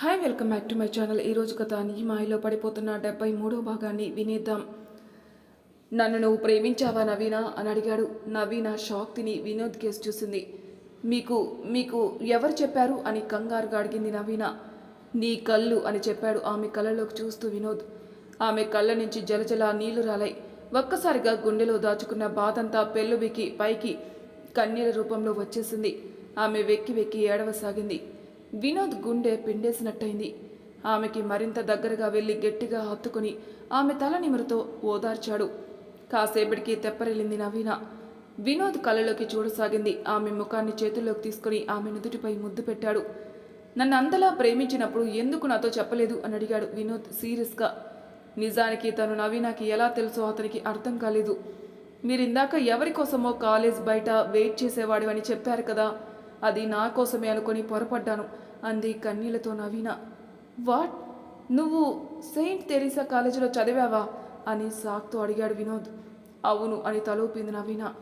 Hi welcome back to my channel ఈరోజు కథ నీ మాయలో పడిపోతున్న డెబ్బై మూడో భాగాన్ని వినేద్దాం. నన్ను నువ్వు ప్రేమించావా నవీన? అని అడిగాడు. నవీన షాక్ తిని వినోద్ కేసు చూసింది. మీకు మీకు ఎవరు చెప్పారు? అని కంగారుగా అడిగింది నవీన. నీ కళ్ళు అని చెప్పాడు ఆమె కళ్ళలోకి చూస్తూ వినోద్. ఆమె కళ్ళ నుంచి జలజల నీళ్ళు రాలాయి. ఒక్కసారిగా గుండెలో దాచుకున్న బాధంతా పెళ్ళుబికి పైకి కన్నీల రూపంలో వచ్చేసింది. ఆమె వెక్కి వెక్కి ఏడవసాగింది. వినోద్ గుండె పిండేసినట్టయింది. ఆమెకి మరింత దగ్గరగా వెళ్ళి గట్టిగా హత్తుకుని ఆమె తల నిమరుతో ఓదార్చాడు. కాసేపటికి తెప్పరిల్లింది నవీన. వినోద్ కళ్ళలోకి చూడసాగింది. ఆమె ముఖాన్ని చేతుల్లోకి తీసుకుని ఆమె నుదుటిపై ముద్దు పెట్టాడు. నన్ను అంతలా ప్రేమించినప్పుడు ఎందుకు నాతో చెప్పలేదు? అని అడిగాడు వినోద్ సీరియస్గా. నిజానికి తను నవీనకి ఎలా తెలుసో అతనికి అర్థం కాలేదు. మీరిందాక ఎవరి కోసమో కాలేజ్ బయట వెయిట్ చేసేవాడు అని చెప్పారు కదా. అది నా కోసమే అనుకొని పొరపడ్డాను. అంది కన్నీళ్ళతో నవీన. వాట్? నువ్వు సెయింట్ తెరీసా కాలేజీలో చదివావా? అని సాక్తో అడిగాడు వినోద్. అవును అని తలూపింది నవీన.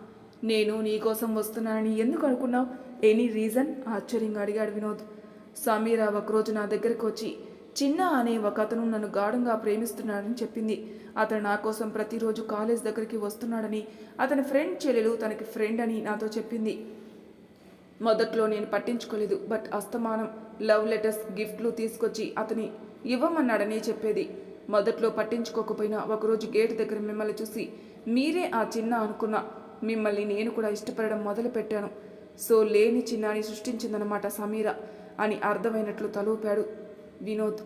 నేను నీకోసం వస్తున్నానని ఎందుకు అనుకున్నావు? Any reason? ఆశ్చర్యంగా అడిగాడు వినోద్. సమీరా ఒకరోజు నా దగ్గరకు వచ్చి చిన్న అనే ఒక అతను నన్ను గాఢంగా ప్రేమిస్తున్నాడని చెప్పింది. అతను నా కోసం ప్రతిరోజు కాలేజ్ దగ్గరికి వస్తున్నాడని అతని ఫ్రెండ్ చెల్లెలు తనకి ఫ్రెండ్ అని నాతో చెప్పింది. మొదట్లో నేను పట్టించుకోలేదు బట్ అస్తమానం లవ్ లెటర్స్ గిఫ్ట్లు తీసుకొచ్చి అతని ఇవ్వమన్నాడని చెప్పేది. మొదట్లో పట్టించుకోకపోయినా ఒకరోజు గేట్ దగ్గర మిమ్మల్ని చూసి మీరే ఆ చిన్న అనుకున్నా మిమ్మల్ని నేను కూడా ఇష్టపడడం మొదలుపెట్టాను సో లేని చిన్నాని సృష్టించిందనమాట సమీర అని అర్థమైనట్లు తలూపాడు వినోద్.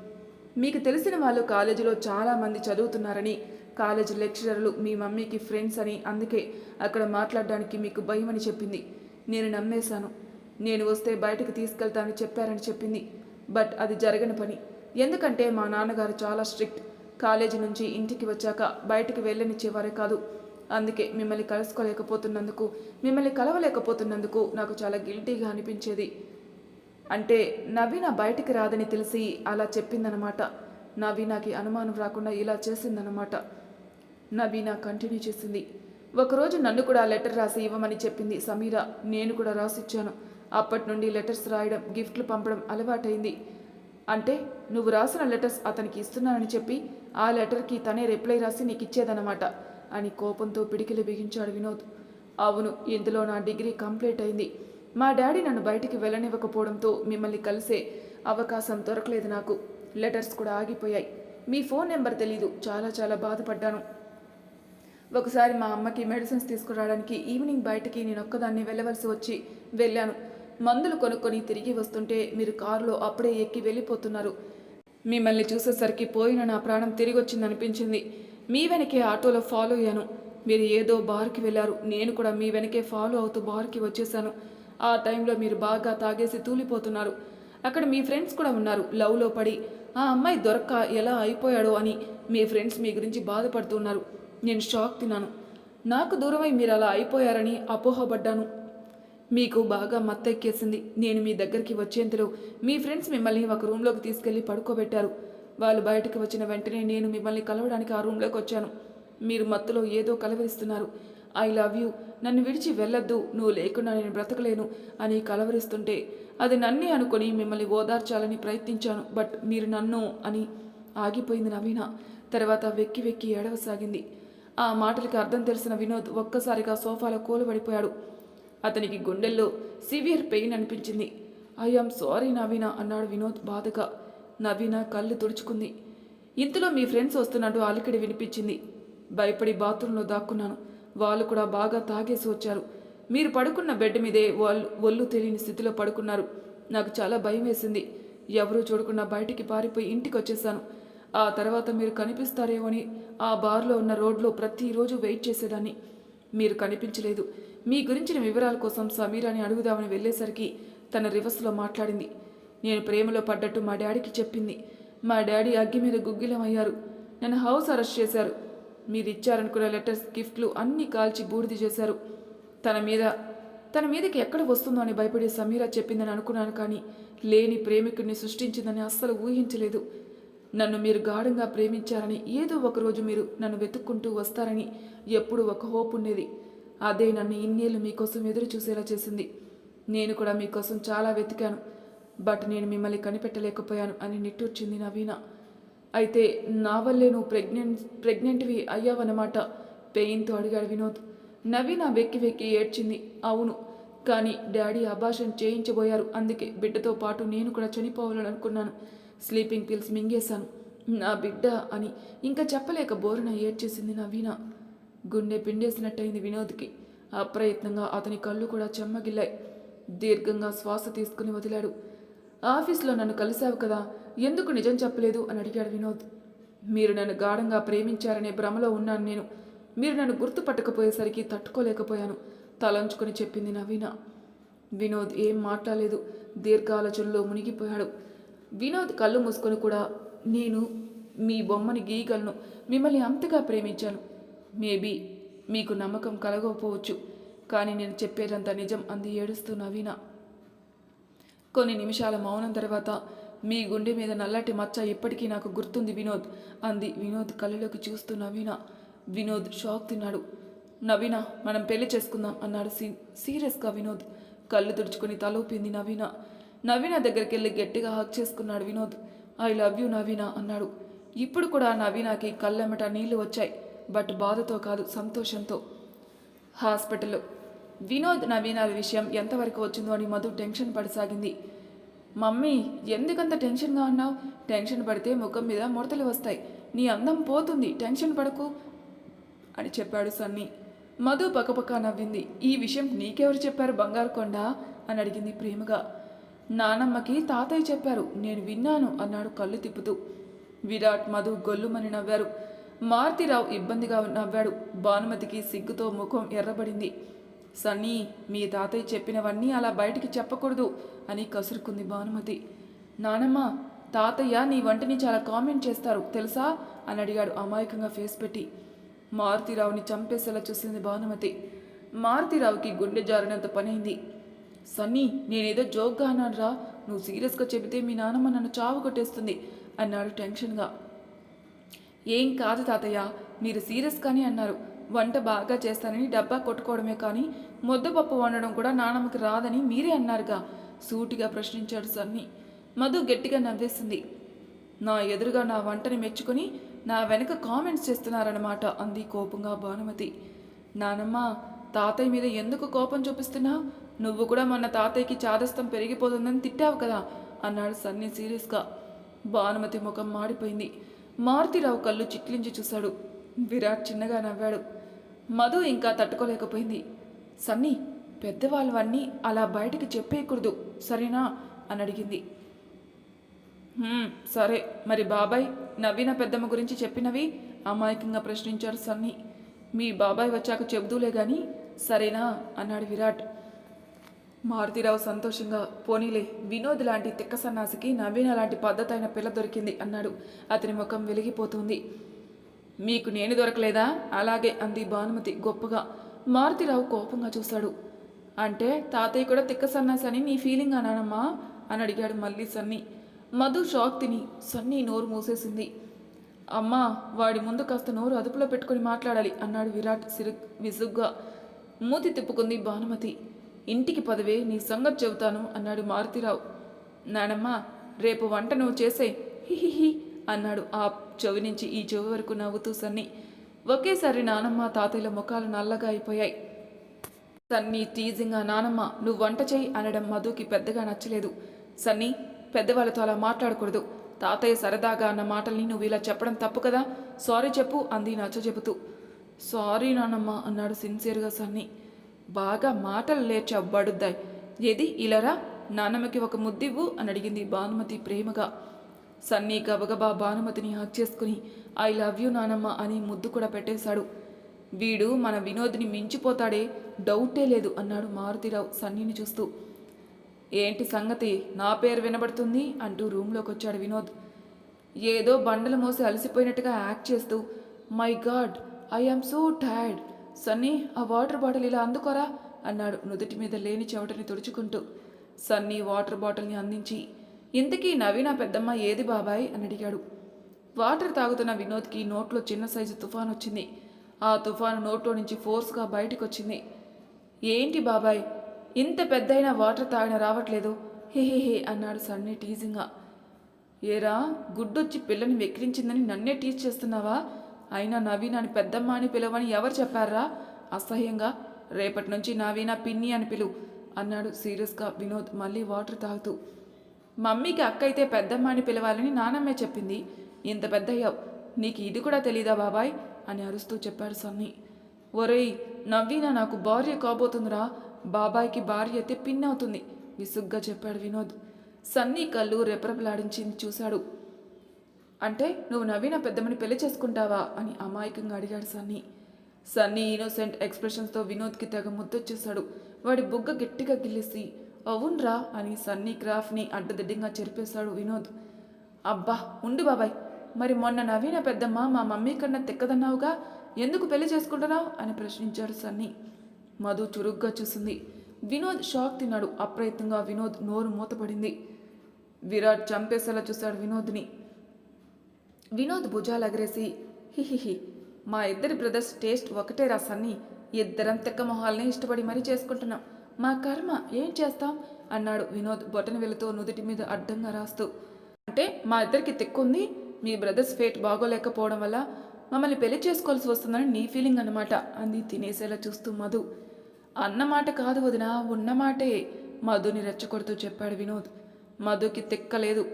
మీకు తెలిసిన వాళ్ళు కాలేజీలో చాలామంది చదువుతున్నారని కాలేజ్ లెక్చరర్లు మీ మమ్మీకి ఫ్రెండ్స్ అని అందుకే అక్కడ మాట్లాడడానికి మీకు భయం అని చెప్పింది. నేను నమ్మేశాను. నేను వస్తే బయటకు తీసుకెళ్తానని చెప్పారని చెప్పింది. బట్ అది జరగని పని. ఎందుకంటే మా నాన్నగారు చాలా స్ట్రిక్ట్. కాలేజీ నుంచి ఇంటికి వచ్చాక బయటికి వెళ్ళనిచ్చేవారే కాదు. అందుకే మిమ్మల్ని కలుసుకోలేకపోతున్నందుకు మిమ్మల్ని కలవలేకపోతున్నందుకు నాకు చాలా గిల్టీగా అనిపించేది. అంటే నవీన బయటికి రాదని తెలిసి అలా చెప్పిందనమాట నవీనాకి అనుమానం రాకుండా ఇలా చేసిందనమాట నవీన కంటిన్యూ చేసింది. ఒకరోజు నన్ను కూడా లెటర్ రాసి ఇవ్వమని చెప్పింది సమీర. నేను కూడా రాసిచ్చాను. అప్పటి నుండి లెటర్స్ రాయడం గిఫ్ట్లు పంపడం అలవాటైంది. అంటే నువ్వు రాసిన లెటర్స్ అతనికి ఇస్తున్నానని చెప్పి ఆ లెటర్కి తనే రిప్లై రాసి నీకు ఇచ్చేదన్నమాట అని కోపంతో పిడికిలి బిగించాడు వినోద్. అవును ఇందులో నా డిగ్రీ కంప్లీట్ అయింది. మా డాడీ నన్ను బయటికి వెళ్ళనివ్వకపోవడంతో మిమ్మల్ని కలిసే అవకాశం దొరకలేదు నాకు. లెటర్స్ కూడా ఆగిపోయాయి. మీ ఫోన్ నెంబర్ తెలీదు. చాలా చాలా బాధపడ్డాను. ఒకసారి మా అమ్మకి మెడిసిన్స్ తీసుకురావడానికి ఈవినింగ్ బయటకి నేను ఒక్కదాన్ని వెళ్ళవలసి వచ్చి వెళ్ళాను. మందులు కొనుక్కొని తిరిగి వస్తుంటే మీరు కారులో అప్పుడే ఎక్కి వెళ్ళిపోతున్నారు. మిమ్మల్ని చూసేసరికి పోయిన నా ప్రాణం తిరిగి వచ్చిందనిపించింది మీ వెనకే ఆటోలో ఫాలో అయ్యాను. మీరు ఏదో బార్కి వెళ్ళారు. నేను కూడా మీ వెనకే ఫాలో అవుతూ బార్కి వచ్చేసాను. ఆ టైంలో మీరు బాగా తాగేసి తూలిపోతున్నారు. అక్కడ మీ ఫ్రెండ్స్ కూడా ఉన్నారు. లవ్లో పడి ఆ అమ్మాయి దొరక్క ఎలా అయిపోయాడో అని మీ ఫ్రెండ్స్ మీ గురించి బాధపడుతున్నారు నేను షాక్ తిన్నాను. నాకు దూరమై మీరు అలా అయిపోయారని అపోహపడ్డాను. మీకు బాగా మత్తెక్కేసింది. నేను మీ దగ్గరికి వచ్చేంతలో మీ ఫ్రెండ్స్ మిమ్మల్ని ఒక రూమ్లోకి తీసుకెళ్ళి పడుకోబెట్టారు. వాళ్ళు బయటకు వచ్చిన వెంటనే నేను మిమ్మల్ని కలవడానికి ఆ రూమ్లోకి వచ్చాను. మీరు మత్తులో ఏదో కలవరిస్తున్నారు. I love you. నన్ను విడిచి వెళ్ళొద్దు. నువ్వు లేకుండా నేను బ్రతకలేను అని కలవరిస్తుంటే అది నన్నే అనుకొని మిమ్మల్ని ఓదార్చాలని ప్రయత్నించాను. బట్ మీరు నన్ను అని ఆగిపోయింది నవీన. తర్వాత వెక్కి వెక్కి ఏడవసాగింది. ఆ మాటలకి అర్థం తెలిసిన వినోద్ ఒక్కసారిగా సోఫాలో కూలబడిపోయాడు. అతనికి గుండెల్లో సివియర్ పెయిన్ అనిపించింది. ఐఎమ్ సారీ నవీన అన్నాడు వినోద్ బాధగా. నవీన కళ్ళు తుడుచుకుంది. ఇంతలో మీ ఫ్రెండ్స్ వస్తున్నట్టు అలికిడి వినిపించింది. భయపడి బాత్రూంలో దాక్కున్నాను. వాళ్ళు కూడా బాగా తాగేసి వచ్చారు. మీరు పడుకున్న బెడ్ మీదే వాళ్ళు ఒళ్ళు తెలియని స్థితిలో పడుకున్నారు. నాకు చాలా భయం వేసింది. ఎవరూ చూడకుండా బయటికి పారిపోయి ఇంటికి వచ్చేసాను ఆ తర్వాత మీరు కనిపిస్తారేమో అని ఆ బార్లో ఉన్న రోడ్లో ప్రతిరోజు వెయిట్ చేసేదాన్ని. మీరు కనిపించలేదు. మీ గురించిన వివరాల కోసం సమీరాని అడుగుదామని వెళ్ళేసరికి తన రివర్స్లో మాట్లాడింది. నేను ప్రేమలో పడ్డట్టు మా డాడీకి చెప్పింది. మా డాడీ అగ్గి మీద గుగ్గిలం అయ్యారు నన్ను హౌస్ అరెస్ట్ చేశారు. మీరు ఇచ్చారనుకున్న లెటర్స్ గిఫ్ట్లు అన్నీ కాల్చి బూడిద చేశారు. తన మీద తన మీదకి ఎక్కడ వస్తుందో అని భయపడి సమీరా చెప్పిందని అనుకున్నాను కానీ లేని ప్రేమికుడిని సృష్టించిందని అస్సలు ఊహించలేదు. నన్ను మీరు గాఢంగా ప్రేమించారని ఏదో ఒకరోజు మీరు నన్ను వెతుక్కుంటూ వస్తారని ఎప్పుడూ ఒక హోప్ ఉండేది. అదే నన్ను ఇన్నేళ్ళు మీకోసం ఎదురు చూసేలా చేసింది. నేను కూడా మీకోసం చాలా వెతికాను. బట్ నేను మిమ్మల్ని కనిపెట్టలేకపోయాను అని నిట్టూర్చింది నవీన. అయితే నా వల్లే నువ్వు ప్రెగ్నెంట్ ప్రెగ్నెంట్వి అయ్యావన్నమాట పెయిన్తో అడిగాడు వినోద్. నవీన వెక్కి వెక్కి ఏడ్చింది. అవును కానీ డాడీ అభాషణ చేయించబోయారు. అందుకే బిడ్డతో పాటు నేను కూడా చనిపోవాలని అనుకున్నాను స్లీపింగ్ పిల్స్ మింగేశాను. నా బిడ్డ అని ఇంకా చెప్పలేక బోరున ఏడ్చేసింది నా వీణ. గుండె పిండేసినట్టయింది వినోద్కి. అప్రయత్నంగా అతని కళ్ళు కూడా చెమ్మగిల్లాయి. దీర్ఘంగా శ్వాస తీసుకుని వదిలాడు. ఆఫీస్లో నన్ను కలిశావు కదా ఎందుకు నిజం చెప్పలేదు అని అడిగాడు వినోద్. మీరు నన్ను గాఢంగా ప్రేమించారనే భ్రమలో ఉన్నాను నేను. మీరు నన్ను గుర్తుపట్టకపోయేసరికి తట్టుకోలేకపోయాను తలంచుకొని చెప్పింది నవీన వినోద్ ఏం మాట్లాడలేదు దీర్ఘ ఆలోచనలో మునిగిపోయాడు. వినోద్ కళ్ళు మూసుకొని కూడా నేను మీ బొమ్మని గీయగలను. మిమ్మల్ని అంతగా ప్రేమించాను. మేబీ మీకు నమ్మకం కలగకపోవచ్చు. కానీ నేను చెప్పేదంతా నిజం అంది ఏడుస్తూ నవీన. కొన్ని నిమిషాల మౌనం తర్వాత మీ గుండె మీద నల్లటి మచ్చ ఇప్పటికీ నాకు గుర్తుంది వినోద్ అంది వినోద్ కళ్ళలోకి చూస్తూ నవీన. వినోద్ షాక్ తిన్నాడు. నవీన మనం పెళ్ళి చేసుకుందాం అన్నాడు సీ సీరియస్గా వినోద్. కళ్ళు తుడుచుకొని తలూపింది నవీన. నవీన దగ్గరికి వెళ్ళి గట్టిగా హక్ చేసుకున్నాడు Vinod. I love you Naveena అన్నాడు. ఇప్పుడు కూడా నవీనకి కళ్ళెమట నీళ్ళు వచ్చాయి బట్ బాధతో కాదు సంతోషంతో. హాస్పిటల్లో వినోద్ నవీనాల విషయం ఎంతవరకు వచ్చిందో అని మధు టెన్షన్ పడసాగింది. మమ్మీ ఎందుకంత టెన్షన్గా అన్నావు టెన్షన్ పడితే ముఖం మీద ముడతలు వస్తాయి. నీ అందం పోతుంది టెన్షన్ పడకు అని చెప్పాడు సన్నీ. మధు పక్కపక్క నవ్వింది. ఈ విషయం నీకెవరు చెప్పారు బంగారు కొండ? అని అడిగింది ప్రేమగా. నానమ్మకి తాతయ్య చెప్పారు నేను విన్నాను అన్నాడు కళ్ళు తిప్పుతూ. విరాట్ మధు గొల్లుమని నవ్వారు. మారుతిరావు ఇబ్బందిగా నవ్వాడు. భానుమతికి సిగ్గుతో ముఖం ఎర్రబడింది. సన్నీ మీ తాతయ్య చెప్పినవన్నీ అలా బయటికి చెప్పకూడదు అని కసురుకుంది భానుమతి. నానమ్మ తాతయ్య నీ వంటని చాలా కామెంట్ చేస్తారు తెలుసా? అని అడిగాడు అమాయకంగా ఫేస్ పెట్టి. మారుతిరావుని చంపేసేలా చూసింది భానుమతి. మారుతిరావుకి గుండె జారినంత పనైంది. సన్నీ నేనేదో జోక్గా అన్నానురా. నువ్వు సీరియస్గా చెబితే మీ నాన్నమ్మ నన్ను చావు కొట్టేస్తుంది అన్నాడు టెన్షన్గా. ఏం కాదు తాతయ్య మీరు సీరియస్ కానీ అన్నారు. వంట బాగా చేస్తానని డబ్బా కొట్టుకోవడమే కానీ ముద్దపప్పు వండడం కూడా నానమ్మకి రాదని మీరే అన్నారుగా సూటిగా ప్రశ్నించాడు సన్నీ. మధు గట్టిగా నవ్వేసింది. నా ఎదురుగా నా వంటని మెచ్చుకొని నా వెనక కామెంట్స్ చేస్తున్నారన్నమాట అంది కోపంగా భానుమతి. నానమ్మ తాతయ్య మీద ఎందుకు కోపం చూపిస్తున్నావు నువ్వు కూడా మొన్న తాతయ్యకి చాదస్తం పెరిగిపోతుందని తిట్టావు కదా అన్నాడు సన్నీ సీరియస్గా. భానుమతి ముఖం మాడిపోయింది. మారుతిరావు కళ్ళు చిట్లించి చూశాడు. విరాట్ చిన్నగా నవ్వాడు. మధు ఇంకా తట్టుకోలేకపోయింది. సన్నీ పెద్దవాళ్ళవన్నీ అలా బయటికి చెప్పేయకూడదు సరేనా? అని అడిగింది. సరే మరి బాబాయ్ నవీన పెద్దమ్మ గురించి చెప్పినవి? అమాయకంగా ప్రశ్నించాడు సన్నీ. మీ బాబాయ్ వచ్చాక చెబుదూలే కానీ సరేనా? అన్నాడు విరాట్. మారుతిరావు సంతోషంగా పోనీలే వినోద్ లాంటి తిక్క సన్నాసికి నవీన లాంటి పద్ధతి అయిన పిల్ల దొరికింది అన్నాడు. అతని ముఖం వెలిగిపోతుంది. మీకు నేను దొరకలేదా? అలాగే అంది భానుమతి గొప్పగా. మారుతిరావు కోపంగా చూశాడు. అంటే తాతయ్య కూడా తిక్క సన్నాసి అని నీ ఫీలింగ్ అన్నానమ్మా అని అడిగాడు మళ్ళీ సన్నీ. మధు షాక్ తిని సన్నీ నోరు మూసేసింది. అమ్మా వాడి ముందు కాస్త నోరు అదుపులో పెట్టుకొని మాట్లాడాలి అన్నాడు విరాట్ సిరు విసుగ్గా. మూతి తిప్పుకుంది భానుమతి. ఇంటికి పదవే నీ సంగతి చెబుతాను అన్నాడు మారుతిరావు. నానమ్మ రేపు వంట నువ్వు చేసే హిహిహి అన్నాడు ఆ చెవి నుంచి ఈ చెవి వరకు నవ్వుతూ సన్ని. ఒకేసారి నానమ్మ తాతయ్యల ముఖాలు నల్లగా అయిపోయాయి. సన్నీ టీజింగా నానమ్మ నువ్వు వంట చేయి అనడం మధుకి పెద్దగా నచ్చలేదు. సన్నీ పెద్దవాళ్ళతో అలా మాట్లాడకూడదు. తాతయ్య సరదాగా అన్న మాటల్ని నువ్వు ఇలా చెప్పడం తప్పు కదా? సారీ చెప్పు అంది నచ్చ చెబుతూ సారీ నానమ్మ అన్నాడు సిన్సియర్గా సన్నీ. బాగా మాటలు లేచి బడుద్దాయ్ ఏది? ఇలారా? నానమ్మకి ఒక ముద్దివ్వు అని అడిగింది భానుమతి ప్రేమగా. సన్నీ గబగబా భానుమతిని హక్ చేసుకుని ఐ లవ్ యూ నానమ్మ అని ముద్దు కూడా పెట్టేశాడు. వీడు మన వినోద్ని మించిపోతాడే? డౌటే లేదు అన్నాడు మారుతిరావు సన్నీని చూస్తూ. ఏంటి సంగతి? నా పేరు వినబడుతుంది? అంటూ రూమ్లోకి వచ్చాడు వినోద్. ఏదో బండలు మోసి అలసిపోయినట్టుగా యాక్ట్ చేస్తూ my god I am so tired Sunny ఆ వాటర్ బాటిల్ ఇలా అందుకోరా అన్నాడు నుదుటి మీద లేని చెవటని తుడుచుకుంటూ. సన్నీ వాటర్ బాటిల్ని అందించి ఇంతకీ నవీన పెద్దమ్మ ఏది బాబాయ్? అని అడిగాడు. వాటర్ తాగుతున్న వినోద్కి నోట్లో చిన్న సైజు తుఫాన్ వచ్చింది. ఆ తుఫాను నోట్లో నుంచి ఫోర్స్గా బయటకు వచ్చింది ఏంటి బాబాయ్? ఇంత పెద్దయిన వాటర్ తాగిన రావట్లేదు. హే హే హే అన్నాడు సన్నీ టీజింగ్గా. ఏరా గుడ్డొచ్చి పిల్లని వెక్కిరించిందని నన్నే టీచ్ చేస్తున్నావా? అయినా నవీన్ అని పెద్దమ్మ అని పిలవని ఎవరు చెప్పారా? అసహ్యంగా రేపటి నుంచి నవీన పిన్ని అని పిలువు అన్నాడు సీరియస్గా వినోద్ మళ్ళీ వాటర్ తాగుతూ. మమ్మీకి అక్క అయితే పెద్దమ్మ అని పిలవాలని నానమ్మే చెప్పింది. ఇంత పెద్దయ్యావు నీకు ఇది కూడా తెలీదా బాబాయ్? అని అరుస్తూ చెప్పాడు సన్నీ. ఒరేయ్ నవ్వీన నాకు భార్య కాబోతుందిరా. బాబాయ్కి భార్య అయితే పిన్ అవుతుంది విసుగ్గా చెప్పాడు వినోద్. సన్నీ కళ్ళు రెపరెపలాడించింది చూశాడు. అంటే నువ్వు నవీన పెద్దమ్మని పెళ్ళి చేసుకుంటావా? అని అమాయకంగా అడిగాడు సన్నీ. సన్నీ ఇన్నోసెంట్ ఎక్స్ప్రెషన్స్తో వినోద్కి తెగ ముద్దొచ్చేశాడు. వాడి బుగ్గ గట్టిగా గిల్లేసి అవునరా అని సన్నీ క్రాఫ్ట్ని అడ్డదిడ్డంగా చెరిపేశాడు వినోద్. అబ్బా ఉండు బాబాయ్. మరి మొన్న నవీన పెద్దమ్మ మా మమ్మీ కన్నా తెక్కదన్నావుగా? ఎందుకు పెళ్ళి చేసుకుంటున్నావు? అని ప్రశ్నించాడు సన్నీ. మధు చురుగ్గా చూసింది. వినోద్ షాక్ తిన్నాడు. అప్రయత్నంగా వినోద్ నోరు మూతపడింది. విరాట్ చంపేసేలా చూశాడు వినోద్ని. వినోద్ భుజాలు ఎగరేసి హిహిహి మా ఇద్దరి బ్రదర్స్ టేస్ట్ ఒకటేరా సన్నీ ఇద్దరం తెక్క మొహాలనే ఇష్టపడి మరీ చేసుకుంటున్నాం. మా కర్మ ఏం చేస్తాం? అన్నాడు వినోద్ బొటన వెలుతో నుదుటి మీద అడ్డంగా రాస్తూ. అంటే మా ఇద్దరికి తెక్కుంది? మీ బ్రదర్స్ ఫేట్ బాగోలేకపోవడం వల్ల మమ్మల్ని పెళ్ళి చేసుకోవాల్సి వస్తుందని నీ ఫీలింగ్ అన్నమాట అంది తినేసేలా చూస్తూ మధు. అన్నమాట కాదు వదిన ఉన్నమాటే మధుని రెచ్చగొడుతూ చెప్పాడు వినోద్. మధుకి తెక్కలేదు.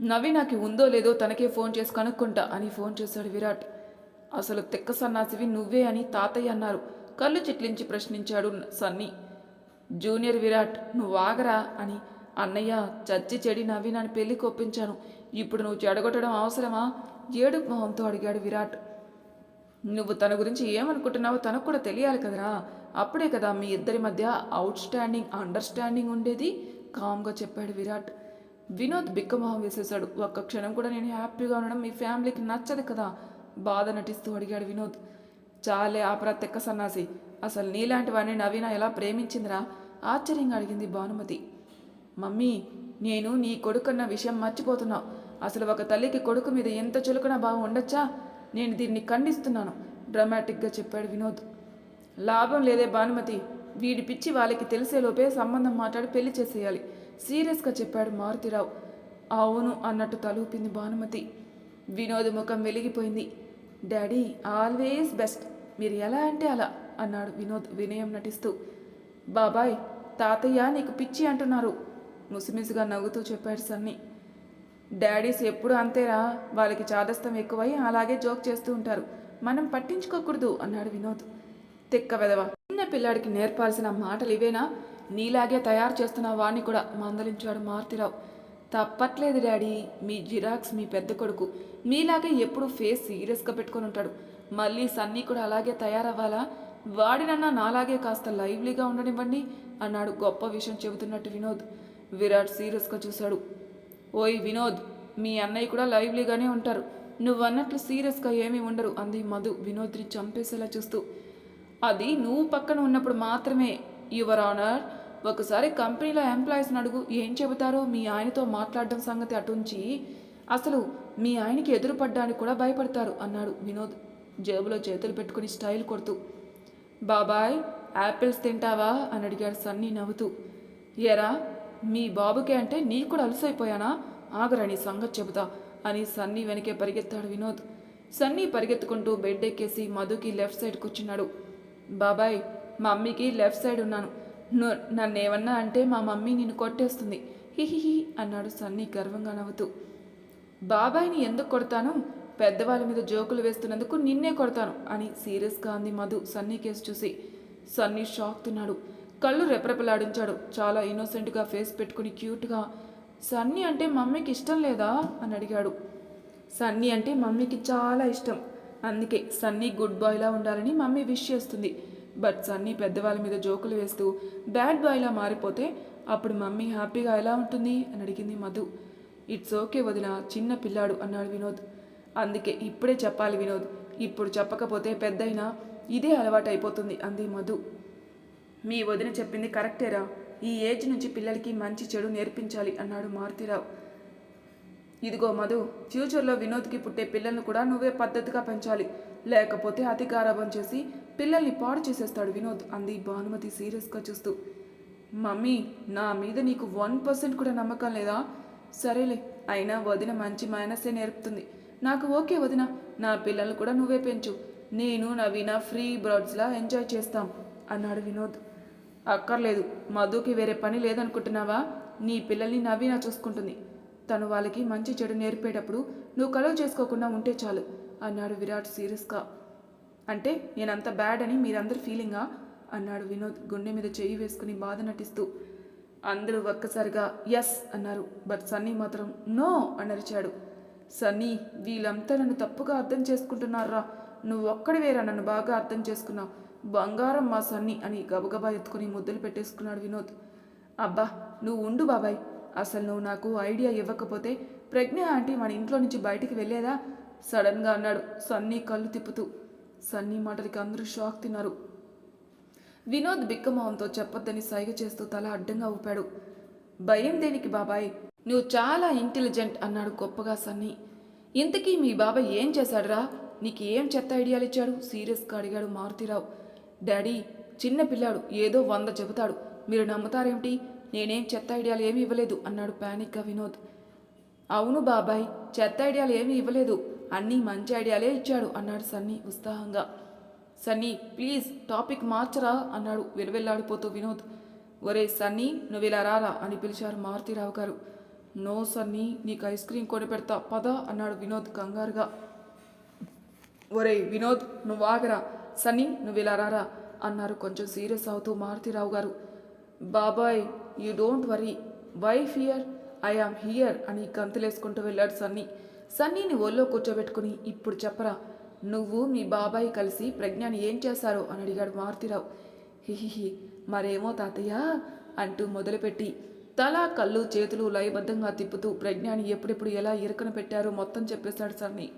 నవీనాకి ఉందో లేదో తనకే ఫోన్ చేసి కనుక్కుంటా అని ఫోన్ చేశాడు విరాట్. అసలు తెక్క సన్నాసివి నువ్వే అని తాతయ్య అన్నారు. కళ్ళు చిట్లించి ప్రశ్నించాడు సన్నీ. జూనియర్ విరాట్ నువ్వు ఆగరా అని అన్నయ్య చచ్చి చెడి నవీనాన్ని పెళ్ళి కొప్పించాను ఇప్పుడు నువ్వు చెడగొట్టడం అవసరమా? ఏడు మొహంతో అడిగాడు విరాట్. నువ్వు తన గురించి ఏమనుకుంటున్నావో తనకు కూడా తెలియాలి కదరా. అప్పుడే కదా మీ ఇద్దరి మధ్య అవుట్ స్టాండింగ్ అండర్స్టాండింగ్ ఉండేది కామ్గా చెప్పాడు విరాట్. వినోద్ బిక్కమొహం వేసేశాడు. ఒక్క క్షణం కూడా నేను హ్యాపీగా ఉండడం మీ ఫ్యామిలీకి నచ్చదు కదా? బాధ నటిస్తూ అడిగాడు వినోద్. చాలే ఆపరా తెక్క సన్నాసి. అసలు నీలాంటి వాడిని నవీన ఎలా ప్రేమించిందిరా? ఆశ్చర్యంగా అడిగింది భానుమతి. మమ్మీ నేను నీ కొడుకన్న విషయం మర్చిపోతున్నావు అసలు ఒక తల్లికి కొడుకు మీద ఎంత చులకన భావం ఉండొచ్చా? నేను దీన్ని ఖండిస్తున్నాను డ్రామాటిక్గా చెప్పాడు వినోద్. లాభం లేదే భానుమతి. వీడి పిచ్చి వాళ్ళకి తెలిసేలోపే సంబంధం మాట్లాడి పెళ్ళి చేసేయాలి. సీరియస్గా చెప్పాడు మారుతిరావు. అవును అన్నట్టు తలూపింది భానుమతి. వినోద్ ముఖం వెలిగిపోయింది. Daddy always best. మీరు ఎలా అంటే అలా అన్నాడు వినోద్ వినయం నటిస్తూ. బాబాయ్ తాతయ్య నీకు పిచ్చి అంటున్నారు. ముసిమిసిగా నవ్వుతూ చెప్పాడు సన్నీ. డాడీస్ ఎప్పుడు అంతేరా? వాళ్ళకి చాదస్తం ఎక్కువై అలాగే జోక్ చేస్తూ ఉంటారు. మనం పట్టించుకోకూడదు అన్నాడు వినోద్. తెక్క వెదవ చిన్న పిల్లాడికి నేర్పాల్సిన మాటలు ఇవేనా నీలాగే తయారు చేస్తున్న వాణ్ణి కూడా మందలించాడు మారుతిరావు. తప్పట్లేదు డాడీ మీ జిరాక్స్ మీ పెద్ద కొడుకు. మీలాగే ఎప్పుడు ఫేస్ సీరియస్గా పెట్టుకొని ఉంటాడు. మళ్ళీ సన్నీ కూడా అలాగే తయారవ్వాలా? వాడినన్నా నాలాగే కాస్త లైవ్లీగా ఉండనివ్వండి అన్నాడు గొప్ప విషయం చెబుతున్నట్టు వినోద్. విరాట్ సీరియస్గా చూశాడు. ఓయ్ వినోద్ మీ అన్నయ్య కూడా లైవ్లీగానే ఉంటారు. నువ్వన్నట్లు సీరియస్గా ఏమీ ఉండరు అంది మధు వినోద్ని చంపేసేలా చూస్తూ. అది నువ్వు పక్కన ఉన్నప్పుడు మాత్రమే యువర్ ఆనర్. ఒకసారి కంపెనీలో ఎంప్లాయీస్ని అడుగు ఏం చెబుతారో మీ ఆయనతో మాట్లాడడం సంగతి అటుంచి అసలు మీ ఆయనకి ఎదురుపడ్డానికి కూడా భయపడతారు అన్నాడు వినోద్ జేబులో చేతులు పెట్టుకుని స్టైల్ కొడుతూ. బాబాయ్ యాపిల్స్ తింటావా? అని అడిగాడు సన్నీ నవ్వుతూ. ఎరా మీ బాబుకే అంటే నీ కూడా అలసైపోయానా? ఆగరా నీ సంగతి చెబుతా అని సన్నీ వెనకే పరిగెత్తాడు వినోద్. సన్నీ పరిగెత్తుకుంటూ బెడ్ ఎక్కేసి మధుకి లెఫ్ట్ సైడ్ కూర్చున్నాడు. బాబాయ్ మమ్మీకి లెఫ్ట్ సైడ్ ఉన్నాను. నన్నేమన్నా అంటే మా మమ్మీ నిన్ను కొట్టేస్తుంది. హిహిహి అన్నాడు సన్నీ గర్వంగా నవ్వుతూ. బాబాయ్ని ఎందుకు కొడతాను? పెద్దవాళ్ళ మీద జోకులు వేస్తున్నందుకు నిన్నే కొడతాను అని సీరియస్గా అంది మధు సన్నీ కేసు చూసి. సన్నీ షాక్ తిన్నాడు. కళ్ళు రెపరెపలాడించాడు. చాలా ఇన్నోసెంట్గా ఫేస్ పెట్టుకుని క్యూట్గా సన్నీ అంటే మమ్మీకి ఇష్టం లేదా? అని అడిగాడు. సన్నీ అంటే మమ్మీకి చాలా ఇష్టం. అందుకే సన్నీ గుడ్ బాయ్లా ఉండాలని మమ్మీ విష్ చేస్తుంది. బట్ సన్నీ పెద్దవాళ్ళ మీద జోకులు వేస్తూ బ్యాడ్ బాయ్లా మారిపోతే అప్పుడు మమ్మీ హ్యాపీగా ఎలా ఉంటుంది? అని అడిగింది మధు. ఇట్స్ ఓకే వదిన చిన్న పిల్లాడు అన్నాడు వినోద్. అందుకే ఇప్పుడే చెప్పాలి వినోద్. ఇప్పుడు చెప్పకపోతే పెద్దయినా ఇదే అలవాటు అయిపోతుంది అంది మధు. మీ వదిన చెప్పింది కరెక్టేరా. ఈ ఏజ్ నుంచి పిల్లలకి మంచి చెడు నేర్పించాలి అన్నాడు మారుతిరావు. ఇదిగో మధు ఫ్యూచర్లో వినోద్కి పుట్టే పిల్లల్ని కూడా నువ్వే పద్ధతిగా పెంచాలి. లేకపోతే అతి గారాభం చేసి పిల్లల్ని పాడు చేసేస్తాడు వినోద్ అంది భానుమతి సీరియస్గా చూస్తూ. మమ్మీ నా మీద నీకు వన్ పర్సెంట్ కూడా నమ్మకం లేదా? సరేలే అయినా వదిన మంచి మైనసే నేర్పుతుంది. నాకు ఓకే వదిన నా పిల్లలు కూడా నువ్వే పెంచు. నేను నవీన ఫ్రీ బర్డ్స్లా ఎంజాయ్ చేస్తాం అన్నాడు వినోద్. అక్కర్లేదు మధుకి వేరే పని లేదనుకుంటున్నావా? నీ పిల్లల్ని నవీన చూసుకుంటుంది. తను వాళ్ళకి మంచి చెడు నేర్పేటప్పుడు నువ్వు కలవ చేసుకోకుండా ఉంటే చాలు అన్నాడు విరాట్ సీరియస్గా. అంటే నేనంత బ్యాడ్ అని మీరందరు ఫీలింగా అన్నాడు వినోద్ గుండె మీద చెయ్యి వేసుకుని బాధ నటిస్తూ. అందరూ ఒక్కసారిగా ఎస్ అన్నారు. బట్ సన్నీ మాత్రం నో అనరిచాడు సన్నీ వీళ్ళంతా నన్ను తప్పుగా అర్థం చేసుకుంటున్నారా నువ్వు ఒక్కడివేరా నన్ను బాగా అర్థం చేసుకున్నావు. బంగారం మా సన్నీ అని గబగబా ఎత్తుకుని ముద్దులు పెట్టేసుకున్నాడు వినోద్. అబ్బా నువ్వు ఉండు బాబాయ్. అసలు నువ్వు నాకు ఐడియా ఇవ్వకపోతే ప్రజ్ఞ ఆంటీ మన ఇంట్లో నుంచి బయటికి వెళ్ళేదా? సడన్గా అన్నాడు. సన్నీ కళ్ళు తిప్పుతూ. సన్నీ మాటలకి అందరూ షాక్ తిన్నారు. వినోద్ బిక్కమోహంతో చెప్పొద్దని సైగ చేస్తూ తల అడ్డంగా ఊపాడు. భయం దేనికి బాబాయ్? నువ్వు చాలా ఇంటెలిజెంట్ అన్నాడు గొప్పగా సన్నీ. ఇంతకీ మీ బాబాయ్ ఏం చేశాడురా? నీకు ఏం చెత్త ఐడియాలు ఇచ్చాడు? సీరియస్గా అడిగాడు మారుతిరావు. డాడీ చిన్న పిల్లాడు ఏదో వంద చెబుతాడు. మీరు నమ్ముతారేమిటి? నేనేం చెత్త ఐడియాలు ఏమీ ఇవ్వలేదు అన్నాడు ప్యానిక్గా వినోద్. అవును బాబాయ్ చెత్త ఐడియాలు ఏమీ ఇవ్వలేదు. అన్నీ మంచి ఐడియాలే ఇచ్చాడు అన్నాడు సన్నీ ఉత్సాహంగా. సన్నీ ప్లీజ్ టాపిక్ మార్చరా అన్నాడు విలవెల్లాడిపోతూ వినోద్. ఒరే సన్నీ నువ్వు ఇలా రారా అని పిలిచారు మారుతిరావు గారు. నో సన్నీ నీకు ఐస్ క్రీమ్ కొని పెడతా పద అన్నాడు వినోద్ కంగారుగా. ఒరే వినోద్ నువ్వు ఆగరా. సన్నీ నువ్వు ఇలా రారా అన్నారు కొంచెం సీరియస్ అవుతూ మారుతిరావు గారు. బాబాయ్ you don't worry. Why fear? I am here అని గంతులేసుకుంటూ వెళ్ళాడు సన్నీ. సన్నీని ఒళ్ళో కూర్చోబెట్టుకుని ఇప్పుడు చెప్పరా నువ్వు మీ బాబాయ్ కలిసి ప్రజ్ఞాని ఏం చేశారో? అని అడిగాడు మారుతిరావు. హిహిహి మరేమో తాతయ్య అంటూ మొదలుపెట్టి తల కళ్ళు చేతులు లయబద్ధంగా తిప్పుతూ ప్రజ్ఞాని ఎప్పుడెప్పుడు ఎలా ఇరుకన పెట్టారో మొత్తం చెప్పేశాడు సన్నీ.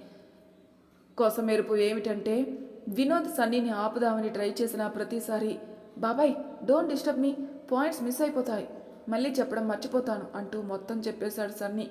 కోసమేరుపు ఏమిటంటే వినోద్ సన్నీని ఆపుదామని ట్రై చేసిన ప్రతిసారి బాబాయ్ డోంట్ డిస్టర్బ్ మీ పాయింట్స్ మిస్ అయిపోతాయి మళ్ళీ చెప్పడం మర్చిపోతాను అంటూ మొత్తం చెప్పేశాడు సన్నీ.